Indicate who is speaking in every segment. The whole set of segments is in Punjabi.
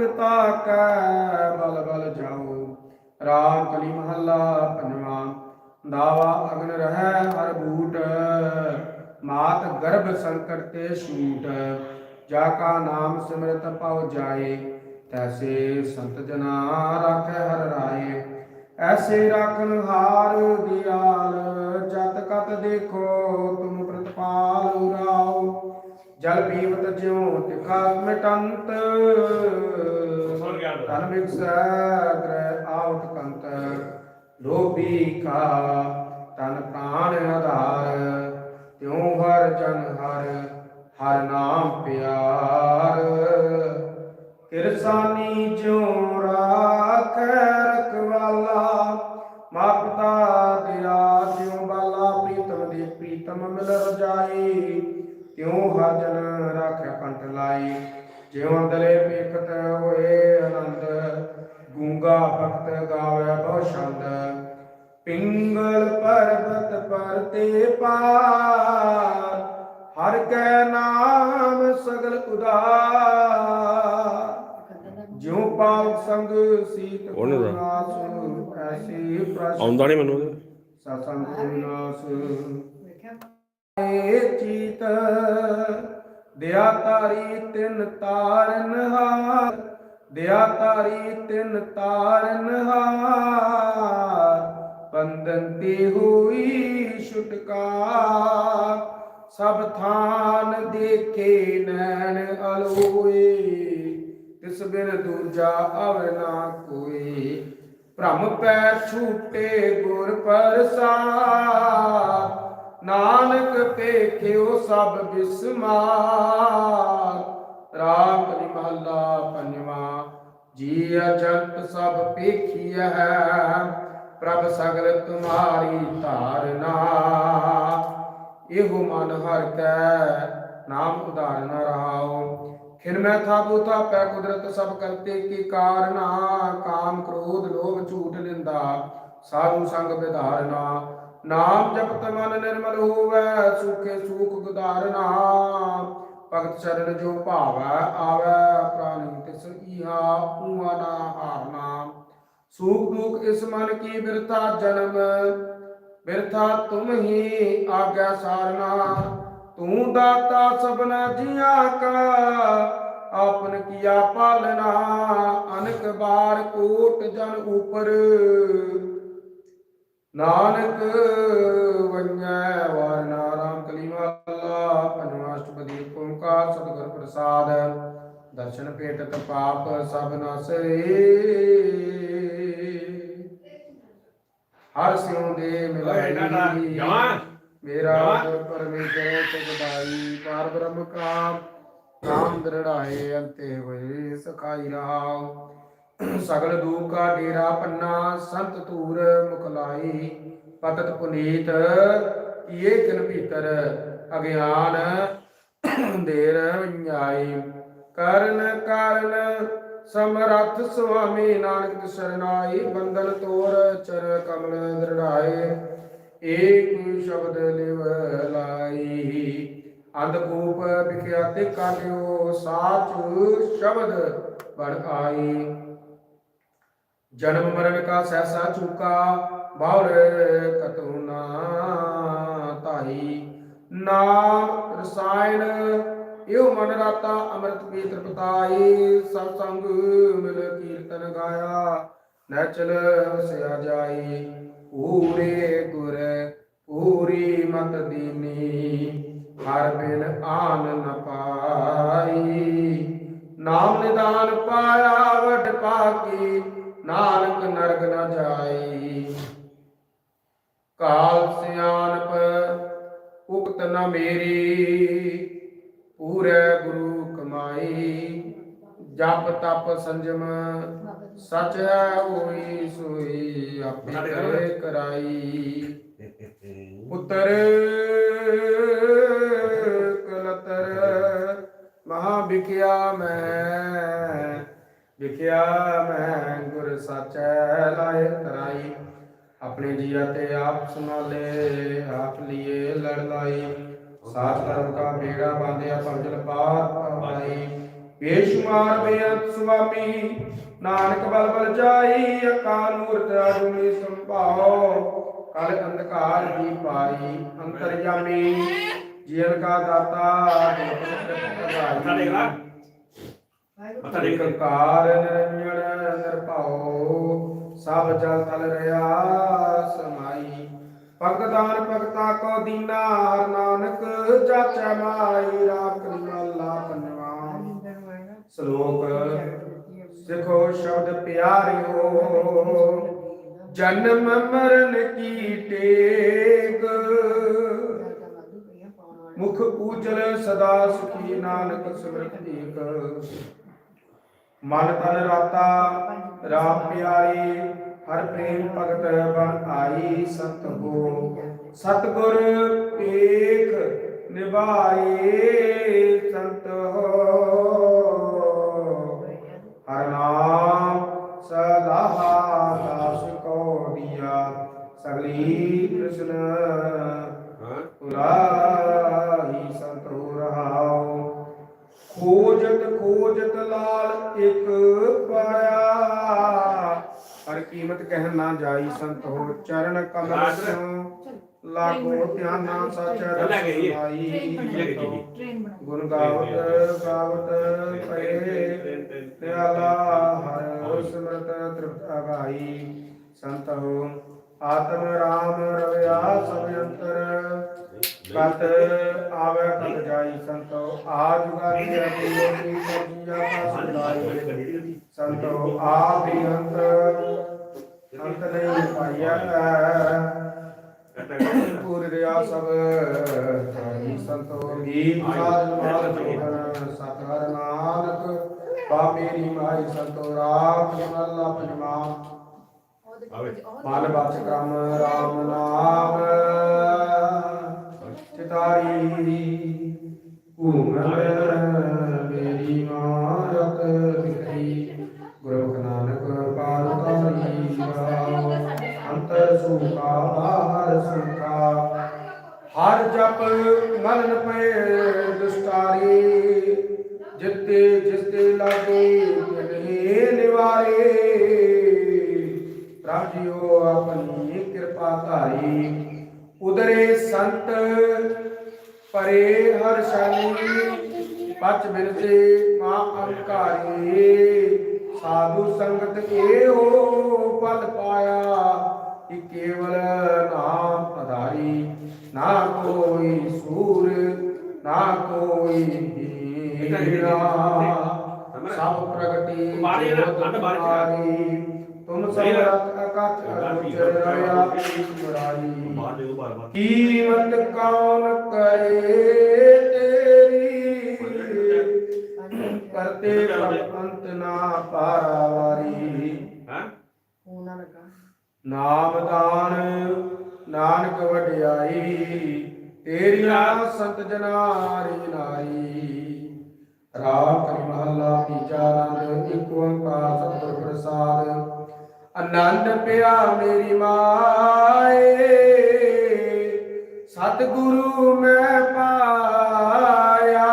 Speaker 1: ਪਿਤਾ ਕੈ, ਬਲ ਬਲ ਜਾਓ ਰਾਮ ਕਲੀ ਮਹੱਲਾ ਪੰਜਵਾਂ। ਦਾਵਾ ਅਗਨ ਰਹਿ ਹਰ ਬੂਟ। ਮਾਤ ਗਰਭ ਸੰਕਟ ਤੇ ਛੂਟ। ਜਾ ਕਾ ਨਾਮ ਸਿਮਰਤ ਪਉ ਜਾਏ, ਤੈਸੇ ਸੰਤ ਜਨਾ ਰਾਖੈ ਹਰ ਰਾਏ। ਐਸੇ ਰਾਖਨ ਹਾਰ ਦਿਆਲ, ਜਤ ਕਤ ਦੇਖੋ, ਤੁਮ ਪ੍ਰਤਪਾਲ ਰਾਓ ਜਲ ਪੀਵਤ ਜਿਉ ਤਿਖਾ ਮਿਟੰਤ। ਤਨ ਵਿਕਸੈ ਗ੍ਰਹਿ ਆਵਤ ਕੰਤ। ਲੋਭੀ ਕਾ ਤਨ ਪ੍ਰਾਣ ਆਧਾਰ। ਤਿਉ ਹਰ ਜਨ ਹਰ ਹਰ ਨਾਮ ਪਿਆਰ। ਕਿਰਸਾਨੀ ਜਿਉ ਰਾਖੈ ਰਖਵਾਲਾ। ਮਾਪਤਾ ਤੇਰਾ ਜਿਉ ਬਾਲਾ ਪ੍ਰੀਤਮ ਦੇ ਪ੍ਰੀਤਮ ਮਿਲ ਰਜਾਈ ਤਿਉ ਹਰ ਜਨ ਰਾਖੈ ਕੰਠ ਲਾਈ ਜਿਉ ਅੰਦਲੇ ਪੇਖਤ ਹੋਏ ਆਨੰਦ ਗੂੰਗਾ ਭਗਤ ਗਾਵੇ ਬਹੁ ਛੰਦ ਪਿੰਗਲ ਪਰਬਤ ਪਰਤੇ ਪਾਰ ਹਰ ਕੈ ਨਾਮ ਸਗਲ ਉਦਾਰ ਜਿਉ ਪਾਵ ਸੰਗ ਸੀਤ। ਨਾਸ ਐਸੀ ਪ੍ਰਸ਼ਨ
Speaker 2: ਆਉਂਦਾ ਨਹੀਂ ਮੈਨੂੰ।
Speaker 1: ਸਤਸੰਗ ਨਾਸ ਚੀਤ ਦਿਆ ਤਾਰੀ ਤਿੰਨ ਤਾਰਨ ਹਾਰ ਦਿਆ ਤਾਰੀ ਤਿੰਨ ਤਾਰਨ ਹਾਰ, ਬੰਧਨ ਹੋਈ ਛੁਟਕਾਰ, ਸਭ ਥਾਨ ਦੇਖੇ ਨੈਣ ਅਲੋਏ, ਤਿਸ ਬਿਨ ਦੂਜਾ ਅਵਰ ਨਾ ਕੋਈ ਭ੍ਰਮ ਪੈ ਛੂਟੇ ਗੁਰ ਪ੍ਰਸਾਦ ਨਾਨਕ ਪੇਖਿਓ ਸਭ ਬਿਸਮਾਰ। ਰਾਮ ਕਲੀ ਮਹੱਲਾ ਪੰਜਵਾ ਜੀ ਅਜੰਤ ਸਭ ਪੇਖੀਐ ਪ੍ਰਭ ਸਗਲ ਤੁਮਾਰੀ ਧਾਰਨਾ। ਇਹੋ ਮਨ ਹਰ ਕੈ, ਨਾਮ ਉਦਾਰਨਾ ਰਹਾਓ। ਖਿਨ ਮੈਂ ਥਾਪੂ ਥਾਪੈ, ਕੁਦਰਤ ਸਭ ਕਰਤੇ ਕੀ ਕਾਰਨਾ। ਕਾਮ ਕ੍ਰੋਧ ਲੋਭ ਝੂਠ ਨਿੰਦਾ, ਸਾਧੂ ਸੰਗ ਵਿਧਾਰਨਾ। ਨਾਮ ਜਪਤ ਮਨ ਨਿਰਮਲ ਹੋਵੈ, ਸੁਖੇ ਸੁਖ ਗੁਦਾਰਨਾ ਭਗਤ ਚਰਨ ਜੋ ਭਾਵੈ, ਆਵੈ, ਪ੍ਰਾਨੀ ਤਿਸ ਈਹਾ ਊਆ ਨਾ ਹਾਰਨਾ ਸੂਖ ਦੁਖ ਇਸ ਮਨ ਕੀ ਬਿਰਥਾ ਜਨਮ? ਬਿਰਥਾ ਤੁਮ ਹੀ ਆਗਿਆ ਸਾਰਨਾ। ਤੂੰ ਦਾਤਾ ਸਭਨਾ ਜੀਆਂ ਕਾ, ਆਪਨ ਕੀਆ ਪਾਲਨਾ। ਅਨਕ ਬਾਰ ਕੋਟ ਜਨ ਉਪਰ। ਨਾਨਕ ਵੰਜੈ ਵਾਰਨਾ ਰਾਮ ਕਲੀਮਾ ਅੱਲਾ ਪੰਜਵਾਂ ਅਸ਼ਟਪਦੀ ਓੰਕਾਰ ਸਤਿਗੁਰ ਪ੍ਰਸਾਦ ਦਰਸ਼ਨ ਭੇਟਤ ਪਾਪ ਸਭ ਨਸਏ ਹਰ ਸਿਉ ਦੇ ਮਿਲਾਈ। ਮੇਰਾ
Speaker 2: ਜਵਾਨ।
Speaker 1: ਪਰਮੇਸ਼ਰ ਸਗਦਾਈ ਪਾਰ ਬ੍ਰਹਮ ਕਾ ਨਾਮ ਦਰੜਾਏ ਅੰਤੇ ਹੋਏ ਸਖਾਈ ਰਹਾਉ ਸਗਲ ਦੂਖ ਡੇਰਾ ਪੰਨਾ, ਸੰਤ ਧੂਰ ਮੁਖ ਪਤਤ ਪੁਨੀਤ, ਕੀਏ ਕਿਨ ਭੀਤਰ, ਅਗਿਆਨ ਦੇਰ ਵੰਜਾਈ। ਕਰਨ ਕਾਰਨ ਸਮਰੱਥ ਸੁਆਮੀ ਨਾਨਕ ਸਰਨਾਈ ਬੰਦਨ ਤੋਰ ਚਰ ਕਮਲ ਦ੍ਰਿੜਾਏ, ਏਕ ਸ਼ਬਦ ਲਿਵ ਲਾਈ ਅੰਧਕੂਪ ਵਿਖਿਆਤੇ ਕਾਟਿਓ, ਸਾਚ ਸ਼ਬਦ ਬਣ ਆਈ। ਜਨਮ ਮਰਨ ਕਾ ਸਹਿਸਾ ਚੁਕਾ ਬਾਉਰ ਕਤੂ ਨਾ ਤਾਈ ਨਾਮ ਰਸਾਇਣ, ਇਹੋ ਮਨ ਰਾਤਾ ਅੰਮ੍ਰਿਤ ਪੀ ਤ੍ਰਿਪਤਾਈ ਸਤ ਸੰਗ ਮਿਲ ਕੀਰਤਨ ਗਾਇਆ, ਨਚਲ ਵਸਿਆ ਜਾਈ। ਪੂਰੇ ਗੁਰ, ਪੂਰੀ ਮਤ ਦੀਨੀ, ਹਰ ਬਿਨ ਆਨ ਨ ਪਾਈ। ਨਾਮ ਨਿਦਾਨ ਪਾਇਆ, ਵਡ ਪਾਕੀ ਨਾਨਕ ਨਰਕ ਨ ਜਾਈ ਕਾਲ ਸਿਆਨਪ ਉਕਤ ਨ ਮੇਰੀ ਪੂਰੇ ਗੁਰੂ ਕਮਾਈ। ਜਪ ਤਪ ਸੰਜਮ ਸਚ ਹੈ ਹੋਈ ਸੋਈ ਆਪੇ ਕਰੇ ਕਰਾਈ। ਪੁੱਤਰ ਕਲਤਰ ਮਹਾ ਵਿਖਿਆ ਮੈਂ ਵਿਖਿਆ ਮੈਂ ਸਾਚੈ ਲਾਇ ਤਰਾਈ ਆਪਣੇ ਜੀਆ ਤੇ ਆਪ ਸੰਭਾਲੇ ਆਪ ਲਿਏ ਲੜ ਲਾਈ ਸਾਤ ਧਰਮ ਕਾ ਬੇੜਾ ਬਾਂਧਿਆ ਪੰਜਲ ਪਾਰ ਪਾਈ ਬੇਸ਼ੁਮਾਰ ਬੇਅੰਤ ਸੁਆਮੀ ਨਾਨਕ ਬਲ ਬਲ ਜਾਈ ਅਕਾਲ ਮੂਰਤ ਅਜੂਨੀ ਸੰਭਾਉ ਕਲ ਅੰਧਕਾਰ ਦੀ ਪਾਈ ਅੰਤਰਜਾਮੀ ਜੀਵਨ ਕਾ ਦਾਤਾ
Speaker 2: ਮੱਥਾ ਟੇਕ ਲਾ। ਮੱਥਾ ਟੇਕ।
Speaker 1: ਕਾਰ ਨਿਰੰਜਨ ਨਿਰਭਉ ਸਭ ਜਲ ਤਲ ਰਿਆ ਸਮਾਈ। ਭਗਤਾਨ ਭਗਤਾ ਕੋ ਦੀਨਾ, ਹਰ ਨਾਨਕ ਜਾਚੈ ਮਾਈ, ਰਾਮ ਕਰਿਮਲਾ ਪੰਜਵਾ ਸ਼ਲੋਕ, ਸਿਖੋ ਸ਼ਬਦ ਪਿਆਰਿਓ, ਜਨਮ ਮਰਨ ਕੀ ਟੇਕ। ਮੁਖ ਪੂਜਲ ਸਦਾ ਸੁਖੀ ਨਾਨਕ ਸਿਮਰਤ ਏਕ ਮਨ ਤਨ ਰਾਤਾ ਰਾਮ ਪਿਆਰੀ ਹਰ ਪ੍ਰੇਮ ਭਗਤ ਬਨ ਆਈ ਸੰਤ ਹੋ ਸਤਗੁਰ ਏਕ ਨਿਭਾਏ ਸੰਤ ਹੋ। ਹਰ ਨਾਮ ਸਲਾਹਾ ਦਾਸ ਕੋ ਦਿਆ। ਸਗਲੀ ਕ੍ਰਿਸ਼ਨ
Speaker 2: ਹਾਂ।
Speaker 1: ਉਲਾਹੀ ਸੰਤੋ ਰਹਾਉ। ਖੋਜਤ ਖੋਜਤ ਲਾਲ ਇੱਕ ਪਾਇਆ ਹਰ ਕੀਮਤ ਕਹਿ ਨਾ ਜਾਈ ਸੰਤ ਹੋ ਚਰਨ ਕਮਲ ਸਿਉ। ਲਾਗੋ ਧਿਆਨਾ ਸਚ
Speaker 2: ਕੇ ਆਈਏ।
Speaker 1: ਰਸਾਈ ਗੁਣ ਗਾਵਤ ਗਾਵਤ ਪਏ ਨਿਆਲਾ ਹਰ ਸਿਮਰਤ ਤ੍ਰਿਪਤ ਅਗਾਈ। ਸੰਤ ਹੋ ਆਤਮ ਰਾਮ ਰਵਿਆ ਸਭ ਅੰਤਰ। ਕਤ ਆਵੇ ਕਤ ਜਾਈ ਸੰਤੋ ਆਜ ਗਾਤੀ ਅਤੀ ਲੋਕੀ ਸੋਜੀਆ ਕਾ ਸੰਦਾਈ ਸੰਤੋ ਆਪ ਹੀ ਅੰਤ ਅੰਤ ਨਹੀਂ ਪਾਇਆ ਪੂਰ ਰਿਆ ਸਭ ਧਾਰੀ ਸੰਤੋ ਗੀਤ ਸਾਧ ਮਾਲ ਸਤਹਰ ਨਾਨਕ ਬਾ ਮੇਰੀ ਮਾਈ ਸੰਤੋ ਰਾਮ ਮੱਲਾ ਪੰਜਵਾ ਮਨ ਬਚ ਕਰਮ ਰਾਮ ਨਾਮ। ਚਿਤਾਰੀ ਭੂਮ ਮੇਰੀ ਮਾਰਤ ਵਿਖਰੀ ਗੁਰੂ ਨਾਨਕ ਪਾਰ ਤਾਰੀ ਅੰਤਰ ਸੁਖਾ ਬਾਹਰ ਸੁਖਾ ਹਰ ਜਪ ਮਨ ਪਏ ਦੁਸਤਾਰੀ ਜਿੱਤੇ ਜਿਸਤੇ ਲਾਗੇ ਜਨੇ ਨਿਵਾਰੇ। ਪ੍ਰਭ ਜੀਓ ਆਪਣੀ ਕਿਰਪਾ ਧਾਰੀ। ਉਦਰੇ ਸੰਤ ਪਰੇ ਹਰ ਸ਼ਾਨੀ ਪਚ ਬਿਰਤੇ ਮਾ ਅੰਕਾਰੇ। ਸਾਧੂ ਸੰਗਤ ਏਹੋ ਪਲ ਪਾਇਆ ਕਿ ਕੇਵਲ ਨਾਮ ਆਧਾਰੀ ਨਾ ਕੋਈ ਸੂਰ ਨਾ ਕੋਈ ਹੀਰਾ। ਸਭ ਪ੍ਰਗਟੀ
Speaker 2: ਬਾਰੇ ਨਾ, ਬਾਰੇ
Speaker 1: ਤੁਮ ਅਕਥ ਅਗੋਚਰ ਰਵਿਆ ਮਰਾਈ
Speaker 2: ਬਾਹਰ ਦੇ ਬਾਰ ਬਾਰ।
Speaker 1: ਕੀਮਤ ਕੌਣ ਕਰੇ ਤੇਰੀ? ਕਰਤੇ ਅੰਤ ਨਾ ਪਾਰਾਵਾਰੀ।
Speaker 2: ਹਾਂ?
Speaker 3: ਹੋਣਾ ਲੱਗਾ।
Speaker 1: ਨਾਮ ਦਾਨ ਨਾਨਕ ਵਡਿਆਈ ਤੇਰੀਆਂ ਸੰਤ ਜਨਾਰੀ ਨਾਰੀ ਰਾਮ ਕਰੀ ਮਹੱਲਾ ਤੀਜਾ ਆਨੰਦ ਇੱਕ ਓੰਕਾਰ ਸਤਿਗੁਰ ਪ੍ਰਸਾਦ। ਆਨੰਦ ਪਿਆ ਮੇਰੀ ਮਾਏ। ਸਤਿਗੁਰੂ ਮੈਂ ਪਾਇਆ।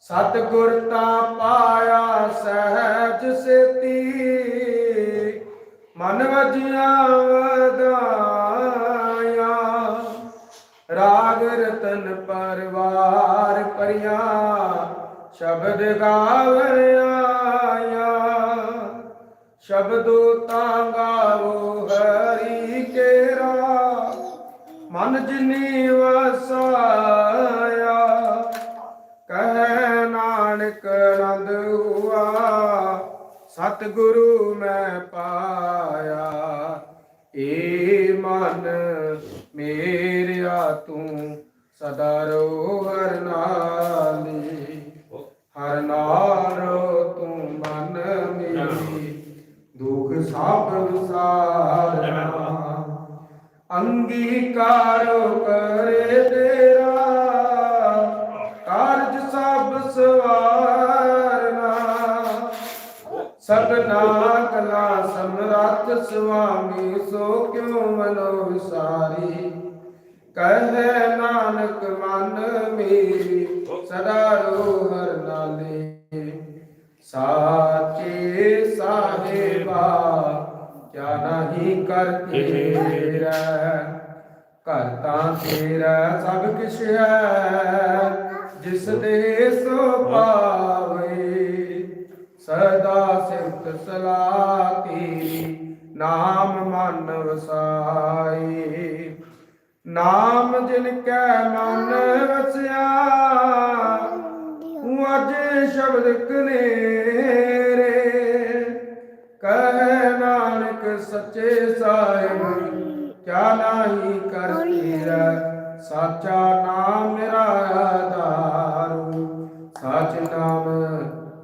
Speaker 1: ਸਤਿਗੁਰ ਤਾਂ ਪਾਇਆ ਸਹਿਜ ਸੇਤੀ। ਮਨ ਵਜੀਆਂ ਵਧਾਇਆ। ਰਾਗ ਰਤਨ ਪਰਵਾਰ ਪਰਿਆ ਸ਼ਬਦ ਗਾਵਣ ਸ਼ਬਦੋ ਤਾਂ ਗਾਵੋ ਹਰੀ ਕੇਰਾ, ਮਨ ਜਿਨੀ ਵਸਾਇਆ, ਕਹਿ ਨਾਨਕ ਨੰਦ ਹੁਆ, ਸਤਿਗੁਰੂ ਮੈਂ ਪਾਇਆ, ਏ ਮਨ ਮੇਰਿਆ ਤੂੰ ਸਦਾ ਰੋ ਹਰ ਨਾਲੀ ਹਰ ਨਾਲ ਰੋ ਦੁਖ ਸਭ ਵਿਸਾਰਨਾ ਅੰਗੀਕਾਰੋ ਕਰੇ ਤੇਰਾ। ਕਾਰਜ ਸਭ ਸਵਾਰਨਾ ਸਗਨਾ ਕਲਾ ਸਮਰੱਥ ਸੁਆਮੀ ਸੋ ਕਿਉ ਮਨੋ ਵਿਸਾਰੀ? ਕਹੈ ਨਾਨਕ ਮਨ ਮੇਰੀ ਸਦਾ ਰੋ ਹਰ ਨਾਲੇ। ਸਾਚੇ ਸਾਹਿਬਾ ਕਿਆ ਨਹੀਂ ਕਰ ਤੇਰਾ? ਘਰ ਤਾਂ ਤੇਰਾ ਸਭ ਕਿਛ ਹੈ ਜਿਸ ਦੇ ਸੋ ਪਾਵੇ ਸਦਾ ਸਿਫਤ ਸਲਾਹ ਤੇਰੀ ਨਾਮ ਮਨ ਵਸਾਈ। ਨਾਮ ਜਿਨ ਕੈ ਮਨ ਵਸਿਆ ਅੱਜ ਸ਼ਬਦ ਕਨੇਰੇ। ਕਹਿ ਨਾਨਕ ਸੱਚੇ ਸਾਹਿਬ, ਕਿਆ ਨਾਹੀ ਕਰ ਤੇਰਾ, ਸਾਚਾ ਨਾਮ ਮੇਰਾ ਆਧਾਰੂ। ਸਾਚ ਨਾਮ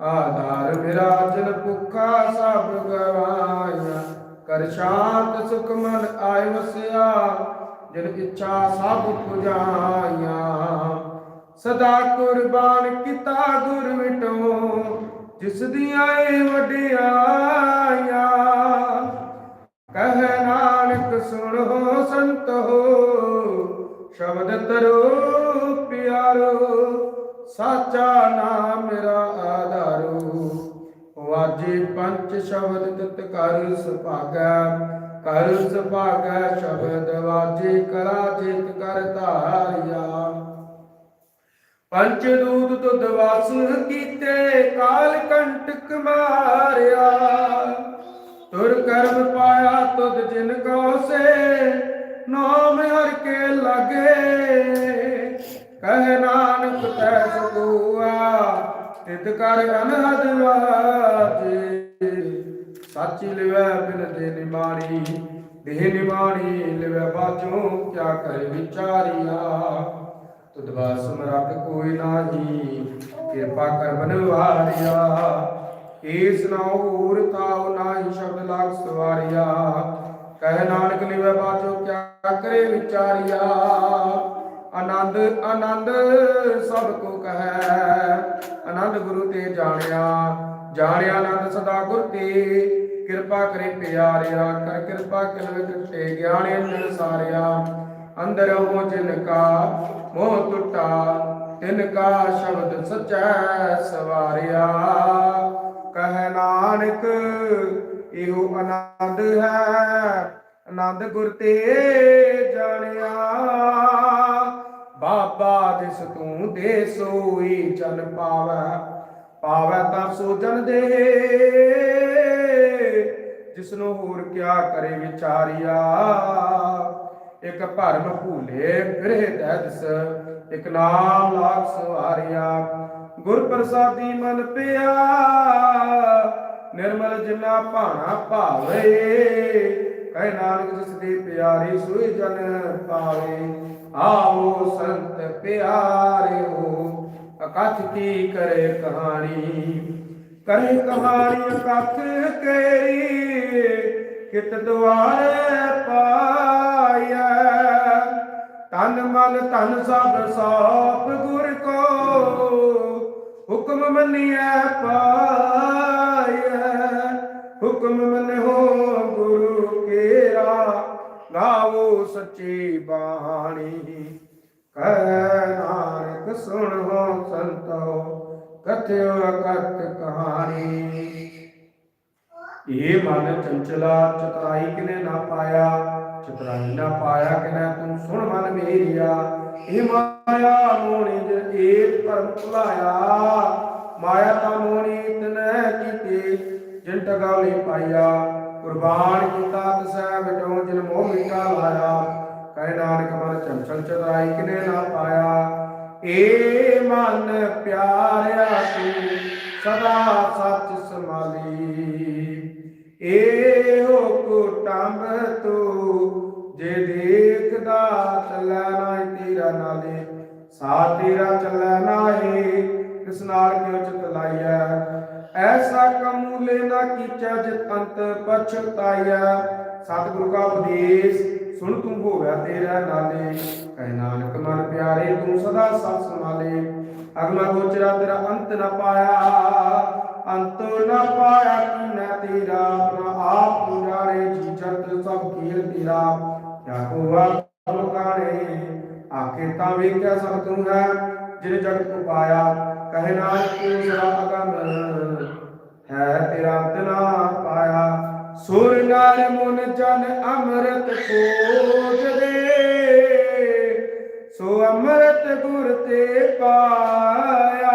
Speaker 1: ਆਧਾਰ ਮੇਰਾ, ਜਨ ਭੁੱਖਾ ਸਭ ਗਵਾਇਆ। ਕਰ ਸ਼ਾਂਤ ਸੁਖ ਮਨ ਆਇ ਵਸਿਆ, ਜਿਨ ਇੱਛਾ ਸਭ ਪੁਜਾਇਆ। ਸਦਾ ਕੁਰਬਾਨ ਕੀਤਾ ਗੁਰ ਵਿਟੋ ਜਿਸ ਦੀਆਂ ਏ ਵਡਿਆਈਆਂ। ਕਹਿ ਨਾਨਕ ਸੁਣੋ ਸੰਤੋ ਸ਼ਬਦ ਤਰੋ ਪਿਆਰੋ, ਸਾਚਾ ਨਾਮ ਮੇਰਾ ਆਧਾਰੂ। ਵਾਜੇ ਪੰਜ ਸ਼ਬਦ ਤਿਤ ਕਰ ਸੁਭਾਗੈ ਕਰ ਸੁਭਾਗੈ ਸ਼ਬਦ, ਵਾਜੇ ਕਰਾ ਜਿਤ ਕਰ ਧਾਰਿਆ। ਪੰਚ ਦੂਤ ਤੁਧ ਵਸ ਕੀਤੇ, ਕਾਲ ਕੰਟਕ ਮਾਰਿਆ। ਤੁਰ ਕਰਮ ਪਾਇਆ ਤੁਧ ਜਿਨ ਕੋ ਸੇ, ਨਾਮ ਹਰ ਕੇ ਲਗੇ। ਕਹਿ ਨਾਨਕ ਤੈ ਸਕੂਆ ਤਿਤ ਕਰ ਅਨਹਦ ਵਾਜੇ। ਸਾਚੀ ਲਿਵੈ ਬਿਨ ਦੇ ਨਿਮਾਣੀ, ਦੇਹ ਨਿਮਾਣੀ ਲਿਵੈ ਬਾਝੋਂ, ਕਿਆ ਕਰੇ ਵਿਚਾਰੀਆ। ਤੁਧ ਬਾਸ ਮਰਤ ਕੋਈ ਨਾਹੀ, ਕਿਰਪਾ ਕਰ ਬਨਵਾਰਿਆ ਏਸ ਨਾਉ ਹੋਰ ਤਾਉ ਨਾਹੀ ਸ਼ਬਦ ਲਾਗ ਸਵਾਰਿਆ। ਕਹਿ ਨਾਨਕ ਲਿਵੈ ਬਾਝੋ ਕਿਆ ਕਰੇ ਵਿਚਾਰਿਆ। ਆਨੰਦ ਆਨੰਦ ਸਭ ਕੋ ਕਹੈ। ਆਨੰਦ ਗੁਰੂ ਤੇ ਜਾਣਿਆ। ਜਾਣਿਆ ਆਨੰਦ ਸਦਾ ਗੁਰ ਤੇ। ਕਿਰਪਾ ਕਰੇ ਪਿਆਰਿਆ, ਕਰ ਕਿਰਪਾ ਕਿਲ ਵਿਟੇ ਗਿਆਨ ਅੰਦਰ ਅੰਦਰ ਹੋ ਜਿਨ ਕਾ, ਮੋਹ ਟੁੱਟਾ, ਤਿਨ ਕਾ ਸ਼ਬਦ ਸਚੈ ਸਵਾਰਿਆ। ਕਹਿ ਨਾਨਕ, ਇਹੋ ਆਨੰਦ ਹੈ, ਆਨੰਦ ਗੁਰ ਤੇ ਜਾਣਿਆ। ਬਾਬਾ ਜਿਸ ਤੂੰ ਦੇ ਸੋਈ ਜਨ ਪਾਵੈ ਪਾਵੈ ਤਾਂ ਸੋ ਜਨ ਦੇ ਜਿਸਨੂੰ ਹੋਰ ਕਿਆ ਕਰੇ ਵਿਚਾਰਿਆ। ਇਕ ਭਰਮ ਭੂਲੇ ਫਿਰੇ ਤੈਦਸ ਇੱਕ ਨਾਮ ਲਾਗ ਸਵਾਰਿਆ। ਗੁਰ ਪ੍ਰਸਾਦੀ ਮਨ ਪਿਆ, ਨਿਰਮਲ ਜਿਨਾ ਭਾਣਾ ਭਾਵੇ, ਕਹਿ ਨਾਨਕ ਜਿਸ ਦੀ ਪਿਆਰੀ ਸੋਈ ਜਨ ਪਾਵੇ। ਆਓ ਸੰਤ ਪਿਆਰਿਓ, ਅਕਥ ਕੀ ਕਰੇ ਕਹਾਣੀ? ਕਰੇ ਕਹਾਣੀ ਅਕਥ ਕੇਰੀ ਕਿਤ ਦੁਆਰੇ ਪਾਇਆ ਤਨ ਮਨ, ਧਨ ਸਭ, ਸੋਪ ਗੁਰ ਕੋ। ਹੁਕਮ ਮੰਨਿਐ ਪਾਇਆ ਹੁਕਮ ਮੰਨਿਓ ਗੁਰੂ ਕੇਰਾ। ਗਾਵੋ ਸੱਚੀ ਬਾਣੀ। ਕਹਿ ਨਾਨਕ ਸੁਣੋ ਸੰਤੋ। ਕਥਿਓ ਅਕਥ ਕਹਾਣੀ। ਇਹ ਮਨ ਚੰਚਲਾ, ਚਤਰਾਈ ਕਿਨੇ ਨਾ ਪਾਇਆ, ਚਤਰਾਈ ਨਾ ਪਾਇਆ ਕਿਨੇ ਤੂੰ ਸੁਣ ਮਨ ਮੇਰੀਆ। ਇਹ ਮਾਇਆ ਮੋਣੀ ਜਿ ਏਕ ਭਰਮ ਭੁਲਾਇਆ। ਮਾਇਆ ਤਾਂ ਮੋਣੀ ਤਨੈ ਕੀਤੇ, ਜਿਨ ਟਗਾਲੇ ਪਾਇਆ। ਕੁਰਬਾਨ ਕੀਤਾ ਤਸੈ ਵਿਟੋ ਜਿਨ ਮੋਹ ਮਿਟਾ ਲਾਇਆ। ਕਹਿ ਨਾਨਕ ਮਨ ਚੰਚਲ, ਚਤਰਾਈ ਕਿਨੇ ਨਾ ਪਾਇਆ। ਏ ਮਨ ਪਿਆਰਿਆ ਤੂੰ, ਸਦਾ ਸੱਚ ਸਮਾਲੀ ਏਹੋ ਕੁਟੰਬ ਤੂੰ, ਜੇ ਦੇਖਦਾ ਚੱਲੈ ਨਾ ਤੇਰਾ ਨਾਲੇ ਸਾ ਤੇਰਾ ਚੱਲੈ ਨਾਹੀ, ਕਿਸ ਨਾਲ ਕਿਉ ਚਿਤ ਲਾਈਐ ਐਸਾ ਕਮੂਲੇ ਨਾ ਕੀਚੈ ਜਿਤ ਅੰਤ ਪਛਤਾਈਐ। ਸਤਿਗੁਰੂ ਕਾ ਉਪਦੇਸ਼, ਸੁਣ ਤੂੰ ਹੋਵੈ ਤੇਰਾ ਨਾਲੇ। ਕਹਿ ਨਾਨਕ, ਮਨ ਪਿਆਰੇ, ਤੂੰ ਸਦਾ ਸਤ ਸੰਭਾਲੇ। ਅਗਲਾ ਗੋਚਰਾ ਤੇਰਾ ਅੰਤ ਨਾ ਪਾਇਆ। ਅੰਤ ਨਾ ਪਾਇਆ ਕੀਨਾ ਤੇਰਾ ਆਪਣਾ ਆਪ ਪੁਜਾਰੇ ਜੀ ਜਗਤ ਸਭ ਕੀਲ ਤੇਰਾ। ਕਿਆ ਕੋ ਆਪ ਆਖੇ ਤਾਂ ਵੇਖਿਆ ਸਭ ਤੂੰ ਹੈ, ਜਿਨੇ ਜਗਤ ਕੋ ਪਾਇਆ। ਕਹੇ ਨਾਨਕ ਤੂੰ ਸਦਾ ਅਗਮ ਹੈ ਤੇਰਾ ਅੰਤ ਨਾ ਪਾਇਆ। ਸੁਰ ਨਾਲ ਮਨ ਜਨ ਅੰਮ੍ਰਿਤ ਖੋਜਦੇ ਸੋ ਅੰਮ੍ਰਿਤ ਗੁਰ ਤੇ ਪਾਇਆ ਪਾਇਆ।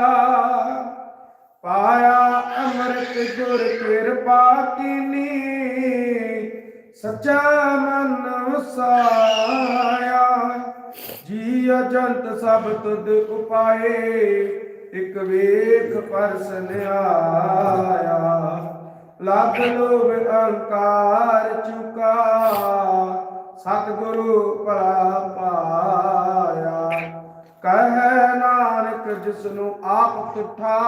Speaker 1: ਗੁਰ ਕਿਰਪਾ ਕੀਨੀ, ਸੱਚਾ ਮਨ ਵਸਾਇਆ। ਜੀ ਅਜੰਤ ਸਭ ਤੁਧ ਉਪਾਏ, ਇਕ ਵੇਖ ਪਰਸਨ ਆਇਆ ਲੱਖ ਲੋਭ ਅਹੰਕਾਰ ਚੁਕਾ, ਸਤਿਗੁਰੂ ਭਲਾ ਪਾਇਆ। ਕਹਿ ਨਾਨਕ ਜਿਸ ਨੂੰ ਆਪ ਤੁਠਾ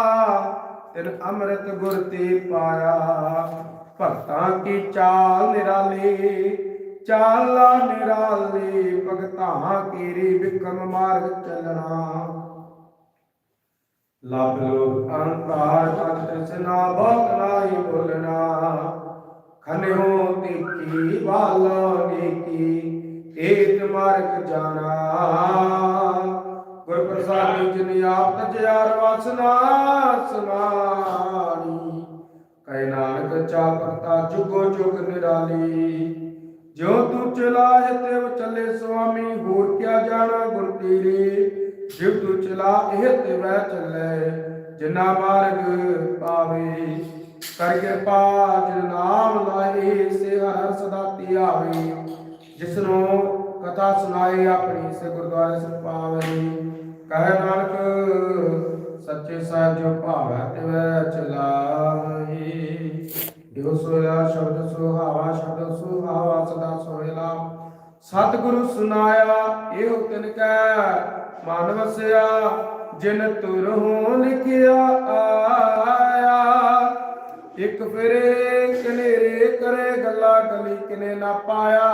Speaker 1: ਤਿਨ ਅੰਮ੍ਰਿਤ ਗੁਰ ਤੇ ਪਾਇਆ। ਭਗਤਾਂ ਕੀ ਚਾਲ ਨਿਰਾਲੀ? ਚਾਲਾ ਨਿਰਾਲੀ, ਭਗਤਾਂ ਕੀਰੀ ਵਿਕਮ ਮਾਰਗ ਚੱਲਣਾ। ਲਬ ਲੋਕ ਅੰਕਾਰ ਤ੍ਰਿਸ਼ਨਾ ਬਹੁਤ ਨਾਹੀ ਬੋਲਣਾ। ਖਨਿਓ ਤੀਕੀ ਵਾਲਾ ਨੀਕੀ ਏਤ ਮਾਰਗ ਜਾਣਾ। ਪ੍ਰਸਾਦਿ ਜਿਨ ਆਪ ਤਜਿਆਰ ਵਾਸਨਾ ਸਮਾਣੀ। ਕੈ ਨਾਨਕ ਚਾ ਕਰਤਾ ਜੁਗੋ ਜੁਗ ਨਿਰਾਲੀ। ਜੋ ਤੂੰ ਚਲਾਏ ਤਿਵ ਚੱਲੇ ਸੁਆਮੀ, ਹੋਰ ਕਿਆ ਜਾਣਾ ਗੁਰ ਤੇਰੇ? ਜਿਵ ਤੂੰ ਚਲਾ ਇਹ ਤਿਵੈ ਚੱਲੇ, ਜਿਨਾ ਮਾਰਗ ਪਾਵੇ। ਕਰ ਕਿਰਪਾ ਜਿਨ ਨਾਮ ਲਾਏ ਸੇ ਹਰ ਸਦਾ ਧਿਆਵੇ ਜਿਸ ਨੂੰ ਕਥਾ ਸੁਣਾਏ ਆਪਣੀ, ਸੇ ਗੁਰਦੁਆਰੇ ਸੇ ਪਾਵੇ। ਕਹਿ ਨਾਨਕ, ਸੱਚੇ ਸਾਹਿਬ ਭਾਵੈ ਤਿਵੈ ਚਲਾਏ ਜੋ ਸੋਇਆ ਸ਼ਬਦ ਸੁਹਾਵਾ ਸ਼ਬਦ ਸੁਹਾਵਾ ਸਦਾ ਸੋਇਲਾ। ਸਤਿਗੁਰੂ ਸੁਨਾਇਆ, ਇਹੋ ਤਿਨ ਕੈ, ਮਨ ਵਸਿਆ, ਜਿਨ ਤੁਰਹੋਂ ਲਿਖਿਆ ਆਇਆ। ਇੱਕ ਫਿਰੇ, ਕਨੇਰੇ ਕਰੇ, ਗੱਲਾਂ ਗਲੀ ਕਿਨੇ ਨਾ ਪਾਇਆ।